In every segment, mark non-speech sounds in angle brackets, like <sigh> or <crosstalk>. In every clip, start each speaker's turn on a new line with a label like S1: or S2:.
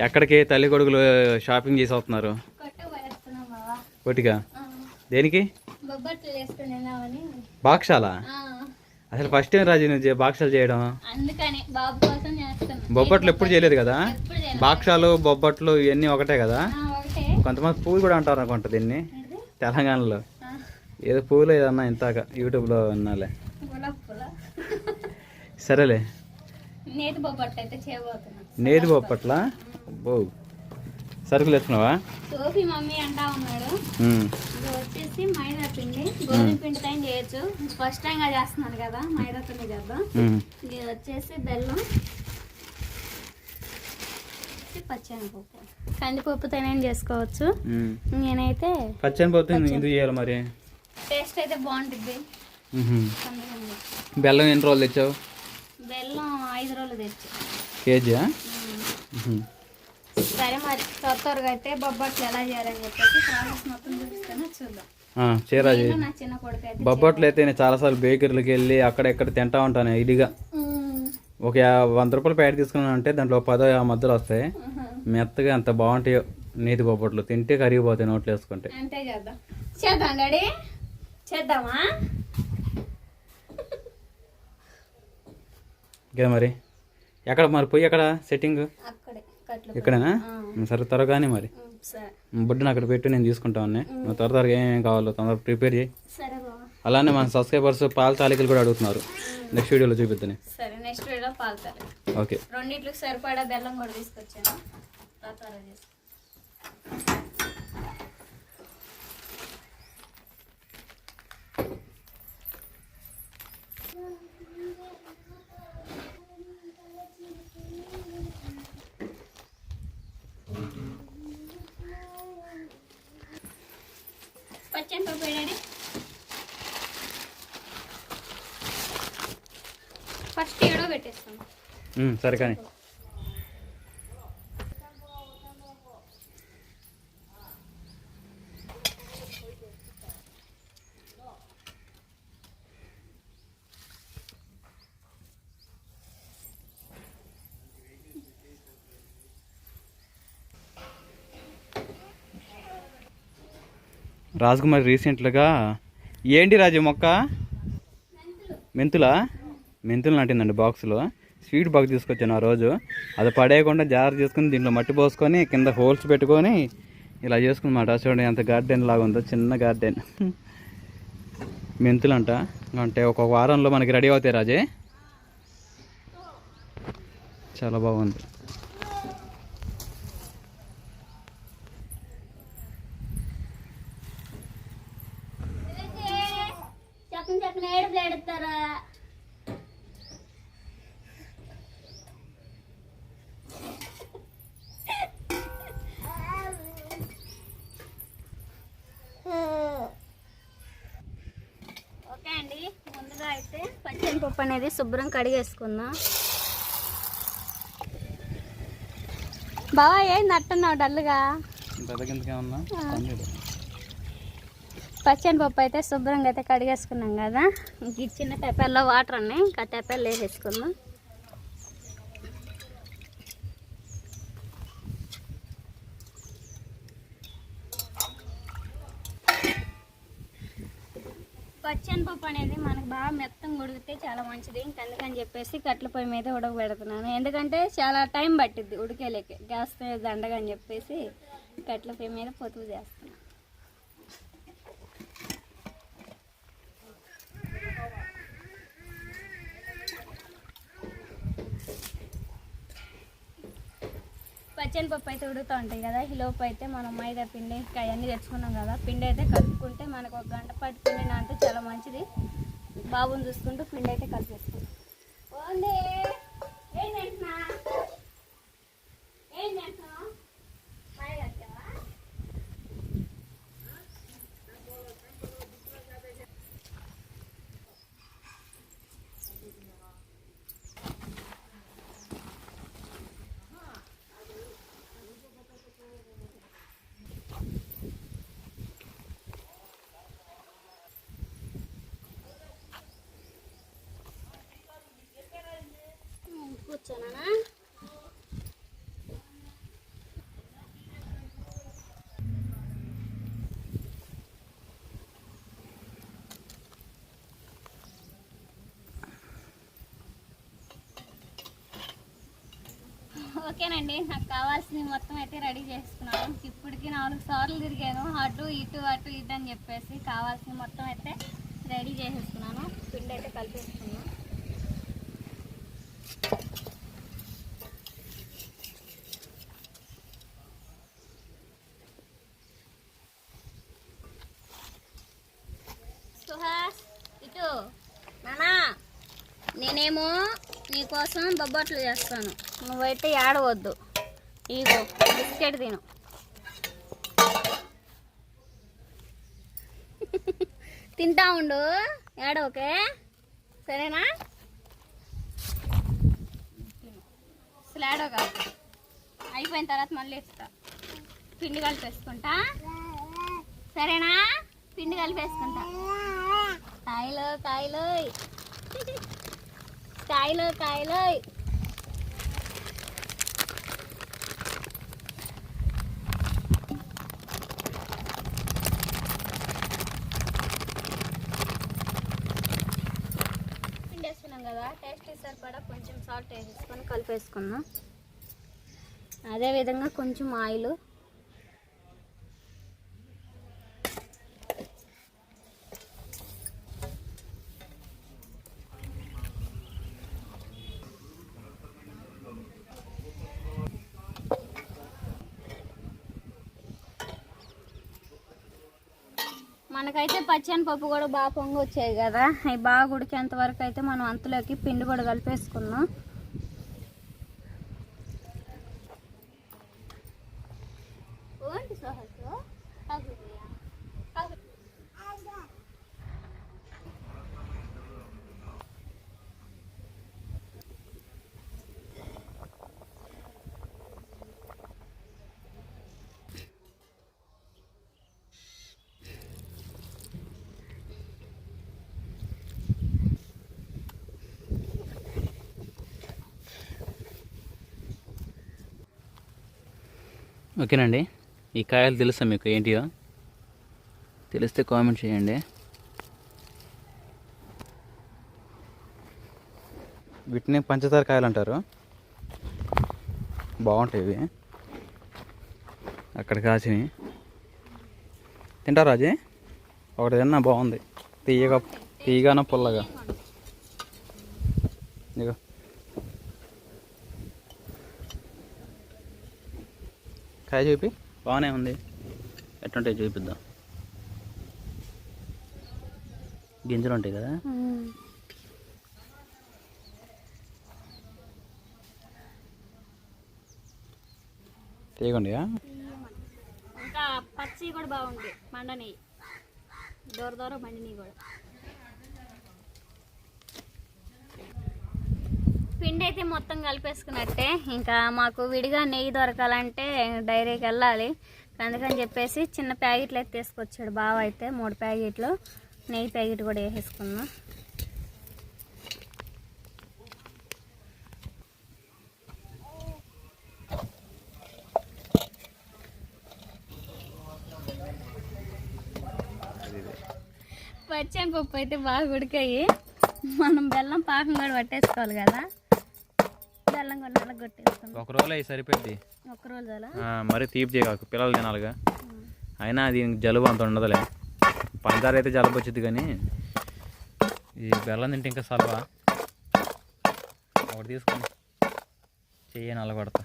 S1: ఎక్కడికి తల్లి కొడుకులు షాపింగ్ చేసి కొట్టిగా?
S2: ఆ,
S1: దేనికి? బాక్షాల అసలు ఫస్ట్ టైం రాజు నువ్వు చే- బాక్షాలు చేయడం? బొబ్బట్లు ఎప్పుడు చేయలేదు కదా. బాక్షాలు బొబ్బట్లు ఇవన్నీ ఒకటే కదా? కొంతమంది పువ్వు కూడా అంటారు అనుకుంటా దీన్ని? తెలంగాణలో. ఏదో పువ్వులు ఏదన్నా ఇంతాక యూట్యూబ్లో
S2: పూల
S1: సరేలే.
S2: నేతి బొబ్బట్లు అయితే చేయబోతున్నాం.
S1: నేతి బొప్పట్ల బో సరుకులు వేసుకున్నావా
S2: సోఫీ మమ్మీ అంటా ఉన్నాడు. ఇది వచ్చేసి మైదా పిండి. గోధుమ పిండితో అయినా చేయొచ్చు? ఫస్ట్ టైంగా చేస్తున్నాను కదా మైదాతోనే చేద్దాం.
S1: ఉమ్.
S2: ఇది వచ్చేసి బెల్లం పచ్చెనపప్పు. కందిపప్పుతోనే చేసుకోవచ్చు. నేనైతే
S1: పచ్చని పోతే ఎందుకు చేయాలి మరి?
S2: టేస్ట్ అయితే బాగుంటుంది.
S1: బెల్లం ఎన్ని రోజులు తెచ్చావు?
S2: బెల్లం ఐదు రోజులు తెచ్చు.
S1: కేజీయా.
S2: సరే మరి త్వర త్వరగా అయితే బొబ్బట్లు ఎలా చేయాలని చెప్పేసి ప్రాసెస్ మొత్తం చూపిస్తాను. చూద్దాం. అయితే
S1: బొబ్బట్లు అయితే నేను చాలాసార్లు బేకరీలకు వెళ్ళి అక్కడ ఎక్కడ తింటా ఉంటాను ఇదిగా. ఒక వంద రూపాయలు ప్యాకెట్ తీసుకున్నాను అంటే దాంట్లో పదో యాభై మధ్యలో వస్తాయి. మెత్తగా అంత బాగుంటాయో నేతి బొబ్బట్లు తింటే కరిగిపోతాయి నోట్లు వేసుకుంటే.
S2: అంతే చేద్దాం చేద్దాం చేద్దామా?
S1: ఇంకా మరి? ఎక్కడ మరి పోయి ఎక్కడ సెట్టింగ్ ఇక్కడేనా. సరే త్వరగానే మరి. బుడ్డని అక్కడ పెట్టి నేను తీసుకుంటాను నువ్వు త్వర త్వరగా ఏమేమి కావాలో తొందరగా ప్రిపేర్ చేయి. అలానే మన సబ్స్క్రైబర్స్ పాల తాలికలు కూడా అడుగుతున్నారు. నెక్స్ట్ వీడియోలో చూపిద్దని.
S2: సరే నెక్స్ట్
S1: ఓకే.
S2: రెండిట్లకు సరిపడా బెల్లం కూడా తీసుకొచ్చాను తాతారా చేసి పచ్చని పప్పు డాడీ ఫస్ట్ ఏడో పెట్టేస్తాను
S1: ఉమ్, సరే కానీ. రాజకుమారి రీసెంట్గా ఏంటి రాజు మొక్క? మెంతులా? మెంతులు నాటిందండి బాక్స్లో. స్వీట్ బాగా తీసుకొచ్చాను ఆ రోజు. అది పడేయకుండా జాగ్రత్త చేసుకుని దీంట్లో మట్టి పోసుకొని కింద హోల్స్ పెట్టుకొని ఇలా చేసుకున్నమాట. చూడండి ఎంత గార్డెన్ లాగా ఉందో చిన్న గార్డెన్. మెంతులు అంట అంటే ఒక వారంలో మనకి రెడీ అవుతాయి రాజే. చాలా బాగుంది.
S2: చెప్పండి చెప్పండి. ఏడు ఏడుస్తారా ఇస్తారా అండి ముందుగా అయితే పచ్చని పప్పు అనేది శుభ్రం కడిగేసుకుందాం. బావా ఏం నట్టున్నావు డల్లుగా?
S1: ఇంతకేమన్నా
S2: పచ్చని పప్పు అయితే శుభ్రంగా అయితే కడిగేసుకున్నాం కదా. ఇంక ఈ చిన్న తెప్పల్లో వాటర్ ఉన్నాయి ఇంకా తెప్పలు వేసేసుకుందాం. పచ్చనిపప్పు అనేది మనకు బాగా మెత్తంగా ఉడికితే చాలా మంచిది. ఇంక అందుకని చెప్పేసి కట్ల పొయ్యి మీద ఉడకబెడుతున్నాను. ఎందుకంటే చాలా టైం పట్టిద్ది ఉడికేలేక. గ్యాస్ మీద దండగా అని చెప్పేసి కట్ల పొయ్యి మీద పొతుకు చేస్తాను. పచ్చని పప్పు అయితే ఉడుకుతూ ఉంటాయి కదా. ఈ లోపు అయితే మనం మైదా పిండి ఇంకా అవన్నీ తెచ్చుకున్నాం కదా. పిండి అయితే కలుపుకుంటే మనకు ఒక గంట పాటు పిండి నానితే చాలా మంచిది. బాబుని చూసుకుంటూ పిండి అయితే కలిపేసుకుంటాం ఓకేనండి నాకు కావాల్సింది మొత్తం అయితే రెడీ చేసుకున్నాను. ఇప్పటికి నాలుగు సార్లు తిరిగాను. అటు ఇటు అటు ఇటు అని చెప్పేసి కావాల్సింది మొత్తం అయితే రెడీ చేసేసుకున్నాను. పిండి అయితే కలిపేసుకున్నాను సుహాస్ ఇటు. నానా నేనేమో నీకోసం బొబ్బట్లు చేస్తాను. నువ్వైతే ఏడవద్దు. ఇగో బిస్కెట్ తిను. తింటా ఉండు. ఏడవకే? సరేనా? అసలు కాదు. అయిపోయిన తర్వాత మళ్ళీ ఇస్తా. పిండి కలిపేసుకుంటా. సరేనా? పిండి కలిపేసుకుంటా. కాయలో కాయలు. కాయలో కాయలు పిండి వేసుకున్నాం కదా టేస్ట్ సరిపడా కొంచెం సాల్ట్ వేసేసుకొని కలిపేసుకుందాం అదేవిధంగా కొంచెం ఆయిల్. మనకైతే పచ్చని పప్పు కూడా బాగా పొంగి వచ్చాయి కదా. అవి బాగా ఉడికేంత వరకు అయితే మనం అంతలోకి పిండి కూడా కలిపేసుకున్నాం
S1: ఓకేనండి. ఈ కాయలు తెలుసా మీకు? ఏంటియో? తెలిస్తే కామెంట్ చేయండి. వీటిని పంచదార కాయలు అంటారు బాగుంటాయి ఇవి. అక్కడ కాసినవి తింటారు రాజీ? ఒకటి తిన్నా బాగుంది. తీయగా తీయగాన పుల్లగా. ఇగో కాయ చూపి. బాగానే ఉంది. ఎట్లుంటాయి చూపిద్దాం. గింజలు ఉంటాయి కదా?
S2: మ్మ్.
S1: తీయకుండియా
S2: ఇంకా పచ్చి కూడా బాగుంటాయి. మండని. దూర దూర మండిని కూడా. పిండి అయితే మొత్తం కలిపేసుకున్నట్టే. ఇంకా మాకు విడిగా నెయ్యి దొరకాలంటే డైరీకి వెళ్ళాలి. అందుకని చెప్పేసి చిన్న ప్యాకెట్లు అయితే తీసుకొచ్చాడు బావ అయితే మూడు ప్యాకెట్లు. నెయ్యి ప్యాకెట్ కూడా వేసేసుకున్నాం పచ్చని పప్పు అయితే బాగా ఉడికాయి. మనం బెల్లం పాకం కూడా పట్టేసుకోవాలి కదా. కూడా
S1: ఒక రోజులో అవి సరిపోద్ది
S2: ఒక రోజు అలా?
S1: ఆ, మరీ తీపి చేయకు పిల్లలు తినాలిగా. అయినా దీనికి జలుబు అంత ఉండదులే. పంచదార అయితే జలుబు వచ్చింది కానీ ఈ బెల్లం తింటే ఇంకా సలవా ఒకటి తీసుకొని చెయ్యి నల్లగొడతా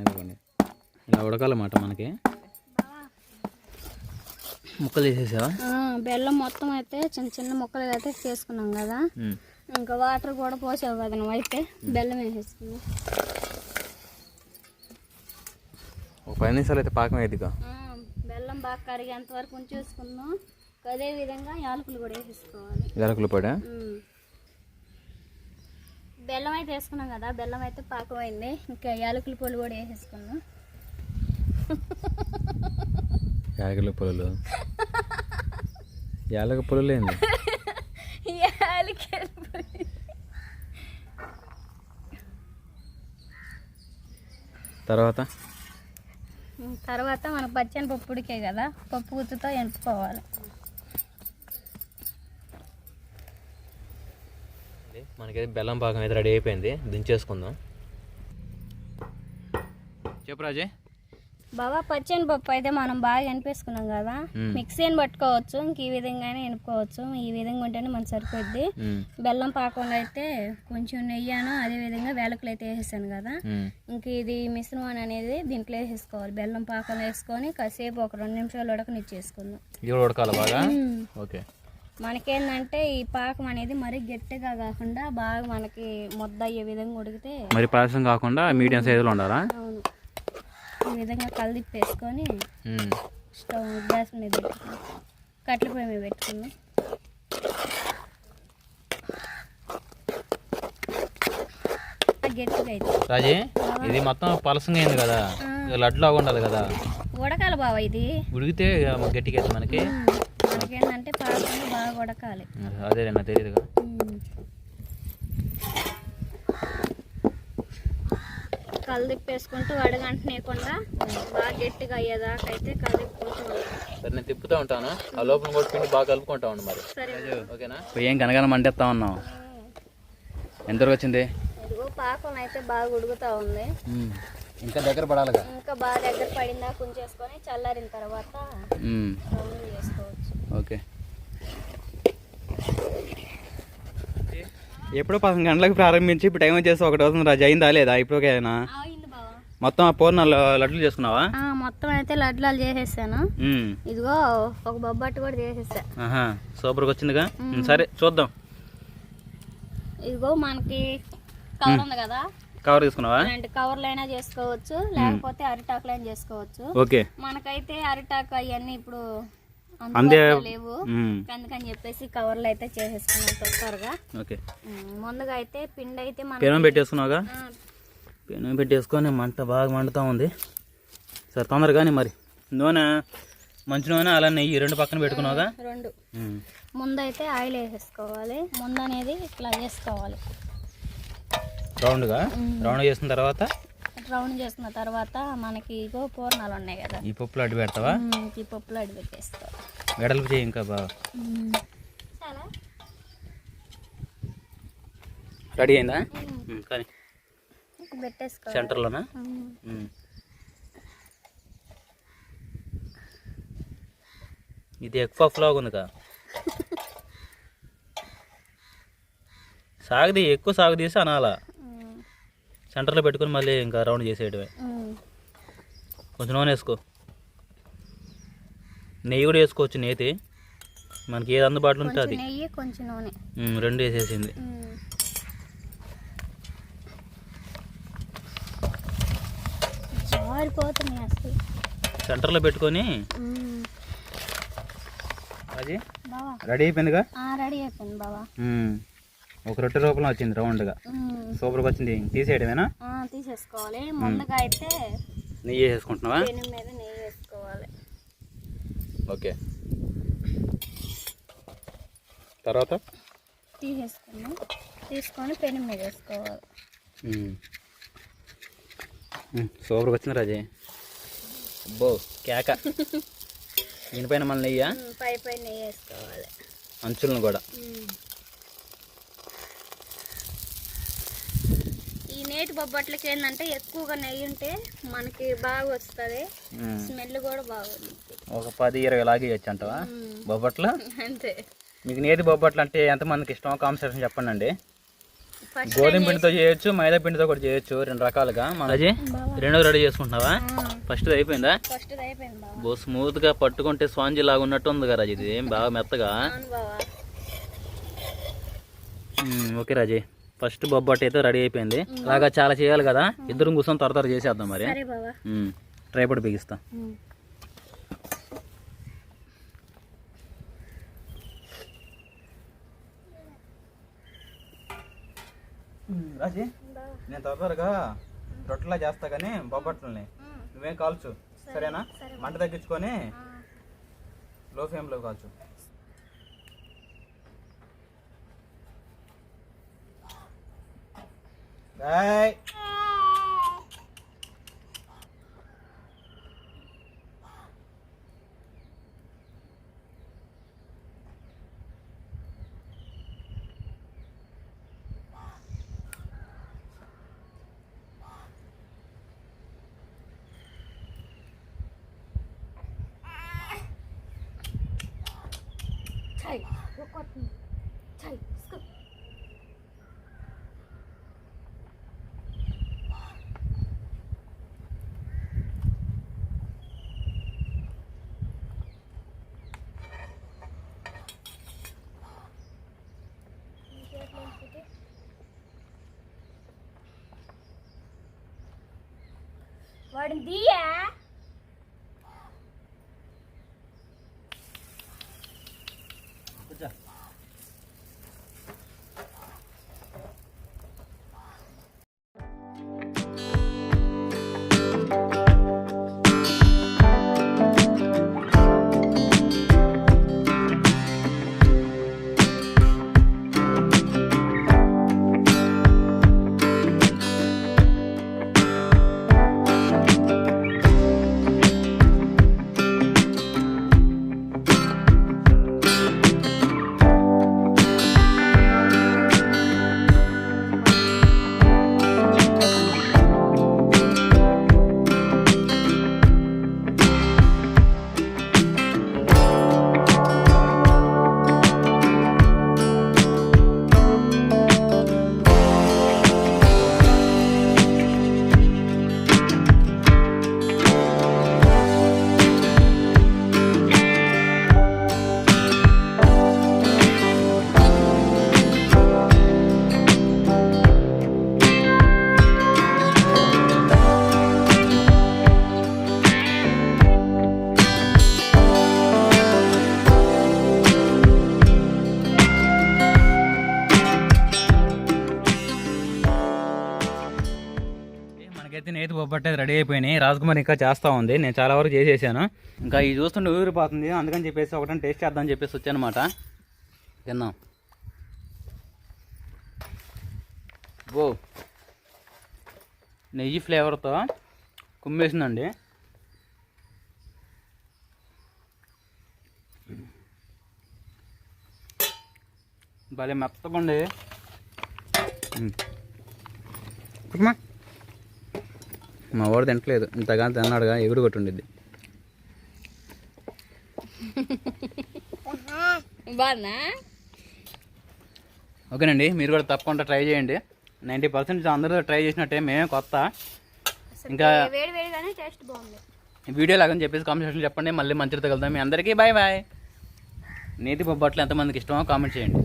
S1: అదిగోండి ఇలా ఉడకాలన్నమాట మనకి. ముక్కలు చేసేసావా
S2: ఆ, బెల్లం మొత్తం అయితే చిన్న చిన్న ముక్కలు అయితే చేసుకున్నాం కదా. ఇంకా వాటర్ కూడా పోసావు కదా నువ్వు అయితే బెల్లం వేసేసుకున్నాం.
S1: ఒక పది నిమిషాలు అయితే పాకం
S2: ఆ, బెల్లం బాగా కరిగేంత వరకు ఉంచేసుకుందాం. అదే విధంగా యాలకులు కూడా వేసేసుకోవాలి.
S1: ఎలకలు పడా.
S2: బెల్లం అయితే వేసుకున్నాం కదా బెల్లం అయితే పాకమైంది ఇంకా యాలకుల పొడి కూడా వేసేసుకున్నాం <laughs>
S1: యాలకుల పొలలు. యాలక పులులేంది
S2: యాలకుల పొడి.
S1: తర్వాత?
S2: తర్వాత మన పచ్చని పప్పు ఉడికే కదా పప్పు గుత్తుతో ఎనుపుకోవాలి
S1: మనకైతే బెల్లం పాకం అయితే రెడీ అయిపోయింది. దించేసుకుందాం. చెప్పు రాజే.
S2: బాబా పచ్చని పప్పు అయితే మనం బాగా ఎనిపేసుకున్నాం కదా.
S1: మ్మ్.
S2: మిక్సీని పట్టుకోవచ్చు ఇంక ఈ విధంగానే ఎనుపుకోవచ్చు ఈ విధంగా ఉంటేనే మనకు సరిపోద్ది. బెల్లం పాకంలో అయితే కొంచెం నెయ్యాను అదే విధంగా వేలకులు అయితే వేసేసాను కదా. ఇంక ఇది మిశ్రమం అనేది దీంట్లో వేసేసుకోవాలి. బెల్లం పాకంలో వేసుకొని కాసేపు ఒక రెండు నిమిషాలు ఉడకనిచ్చేసుకుందాం.
S1: ఇది ఉడకాలి బాగా. ఓకే.
S2: మనకేందంటే ఈ పాకం అనేది మరీ గట్టిగా కాకుండా బాగా మనకి ముద్ద అయ్యే విధంగా ఉడికితే
S1: మరి పాయసం కాకుండా మీడియం సైజులో ఉండాలా?
S2: అవును. ఈ విధంగా కలిదిప్పేసుకొని స్టవ్ గ్యాస్ మీద పెట్టుకుని కట్టెల పొయ్యి మీద పెట్టుకుందాం ఆ గట్టిగా అయితే.
S1: రాజే ఇది మొత్తం పలసంగా అయింది కదా లడ్డులాగా ఉండాలి కదా.
S2: ఉడకాలి బావ ఇది.
S1: ఉడికితే గట్టిగా అవుతుంది మనకి.
S2: మనకేందంటే పాకంలో బాగా ఉడకాలి.
S1: అదే నాకు తెలియదుగా
S2: కలిదిప్పేసుకుంటూ అడగంటనేయకుండా బాగా గట్టిగా అయ్యేదాకా అయితే కలిదిప్పుకుంటూ.
S1: సరే నేను తిప్పుతూ ఉంటాను. ఆ లోపల కూడా పిండి బాగా కలుపుకుంటా ఉండు మరి.
S2: సరే
S1: ఓకేనా? ఏం కనగానే మంటేస్తా ఉన్నాం ఎంతవరకు వచ్చింది?
S2: ఇదిగో పాకం అయితే బాగా ఉడుకుతా ఉంది.
S1: ఇంకా దగ్గర పడాలిగా.
S2: ఇంకా బాగా దగ్గర పడిందా కుంచేసుకొని చల్లారిన తర్వాత చేసుకోవచ్చు.
S1: ఓకే. ఎప్పుడో పదకొండు గంటలకు ప్రారంభించి ఇప్పుడు టైం వచ్చేసి ఒకటి అవుతుంది రాజు. అయిందా లేదా?
S2: బావా.
S1: మొత్తం ఆ పూర్ణ లడ్లు చేసుకున్నావా?
S2: మొత్తం అయితే లడ్లాలు చేసేసాను. ఇదిగో ఒక బొబ్బట్టు కూడా చేసేసా.
S1: సూపర్గా వచ్చిందిగా? సరే చూద్దాం.
S2: ఇదిగో మనకి కవర్ ఉంది కదా?
S1: కవర్ తీసుకున్నావా?
S2: కవర్లైనా చేసుకోవచ్చు లేకపోతే అరిటాకులైనా చేసుకోవచ్చు.
S1: ఓకే.
S2: మనకైతే అరిటాకు అవన్నీ ఇప్పుడు
S1: అందే
S2: లేవు. అందుకని చెప్పేసి కవర్లు అయితే చేసేసుకున్నాం తొందరగా.
S1: ఓకే.
S2: ముందుగా అయితే పిండి అయితే
S1: పెనం పెట్టేసుకున్నావుగా? పెనం పెట్టేసుకొని మంట బాగా మండుతూ ఉంది. సరే తొందరగానే మరి. నూనె మంచి నూనె అలా నెయ్యి రెండు పక్కన పెట్టుకున్నావుగా?
S2: రెండు. ముందైతే ఆయిల్ వేసేసుకోవాలి. ముందు అనేది ఇట్లా చేసుకోవాలి.
S1: రౌండ్గా? రౌండ్ చేసిన తర్వాత?
S2: రౌండ్ చేసిన తర్వాత మనకి ఇగో పూర్ణాలు ఉన్నాయి కదా.
S1: ఈ పప్పులు అడ్డు పెడతావా?
S2: ఈ పప్పులు అడి పెట్టేసుకోవాలి.
S1: వెడల్పు చేయి ఇంకా బాగా. రెడీ అయిందా? కానీ సెంటర్లోనా. ఇది ఎగ్ పఫ్ లాగా ఉందిగా <laughs> సాగది ఎక్కువ సాగు తీసి అనాలా. సెంటర్లో పెట్టుకుని మళ్ళీ ఇంకా రౌండ్ చేసేయడమే. కొంచెం నూనె వేసుకో. నెయ్యి కూడా వేసుకోవచ్చు నేతి. మనకి ఏది అందుబాటులో ఉంటే అది.
S2: కొంచెం నెయ్యి కొంచెం నూనె.
S1: మ్మ్, రెండు వేసేసింది. సెంటర్లో పెట్టుకొని. అది రెడీ అయిపోయిందిగా?
S2: రెడీ అయిపోయింది బావా.
S1: మ్మ్. ఒక రొట్టె రూపంలో వచ్చింది రౌండ్గా. సూపర్గా వచ్చింది. తీసేయడమేనా?
S2: తీసేసుకోవాలి. ముందుగా అయితే
S1: నెయ్యి వేసుకుంటున్నావా
S2: నెయ్యి వేసుకోవాలి.
S1: ఓకే. తర్వాత?
S2: తీసేసుకున్నాం. తీసుకొని పెనం మీద వేసుకోవాలి.
S1: సూపర్గా వచ్చింది రాజే. అబ్బో కేక. దీనిపైన మళ్ళీ నెయ్యా?
S2: పై పై నెయ్యి వేసుకోవాలి.
S1: అంచులను కూడా.
S2: ఈ నేటి బొబ్బట్లకి ఏంటంటే ఎక్కువగా నెయ్యి ఉంటే మనకి బాగా వస్తుంది. స్మెల్ కూడా బాగుంది.
S1: ఒక పది ఇరవై లాగే ఇవ్వచ్చు అంటవా. బొబ్బట్లు?
S2: అంతే.
S1: మీకు నేతి బొబ్బట్లు అంటే ఎంతమందికి ఇష్టం కాంపిటీషన్ చెప్పండి అండి గోధుమ పిండితో చేయొచ్చు మైదా పిండితో కూడా చేయొచ్చు రెండు రకాలుగా. మనది రెండో రెడీ చేసుకుంటున్నావా? ఫస్ట్ అయిపోయిందా?
S2: ఫస్ట్ అయిపోయింది బావా.
S1: బో స్మూత్గా పట్టుకుంటే స్పాంజీ లాగా ఉన్నట్టు ఉంది కదా ఇది. ఏం బాగా మెత్తగా? ఓకే రాజీ. ఫస్ట్ బొబ్బట్టు అయితే రెడీ అయిపోయింది. అలాగా చాలా చేయాలి కదా. ఇద్దరం కూర్చొని త్వర త్వర చేసేద్దాం మరి.
S2: సరే బావా.
S1: మ్మ్, ట్రైపడ్ బిగిస్తా. రాజీ నేను తొందరగా రొట్టెలా చేస్తా కానీ బొబ్బట్లని. నువ్వేం కాల్చు సరేనా? మంట తగ్గించుకొని లో ఫ్లేమ్లో కాల్చు. బాయ్
S2: ใช่แล้วก็
S1: ดีใช่ మనకైతే రెడీ అయిపోయినాయి. రాజకుమార్ ఇంకా చేస్తూ ఉంది. నేను చాలా వరకు చేసేసాను. ఇంకా ఇది చూస్తుంటే ఊరిపోతుంది అందుకని చెప్పేసి ఒకటని టేస్ట్ చేద్దామని చెప్పేసి వచ్చానమాట. తిన్నాం ఓ నెయ్యి ఫ్లేవర్తో కుమ్మేసిందండి. భలే మెత్తబండి ఉమ్. మా వాడు తింటలేదు ఇంతగాని తిన్నాడుగా ఎగురు కొట్టుండిద్ది.
S2: బాగున్నా
S1: ఓకేనండి మీరు కూడా తప్పకుండా ట్రై చేయండి. నైంటీ పర్సెంట్ అందరూ ట్రై చేసినట్టే మేమే కొత్త. ఇంకా వీడియో లాగని చెప్పేసి కామెంట్ సెక్షన్లో చెప్పండి మళ్ళీ మంచిగా తగులుతాం మీ అందరికీ బాయ్ బాయ్. నేతి బొబ్బట్లు ఎంతమందికి ఇష్టమో కామెంట్ చేయండి.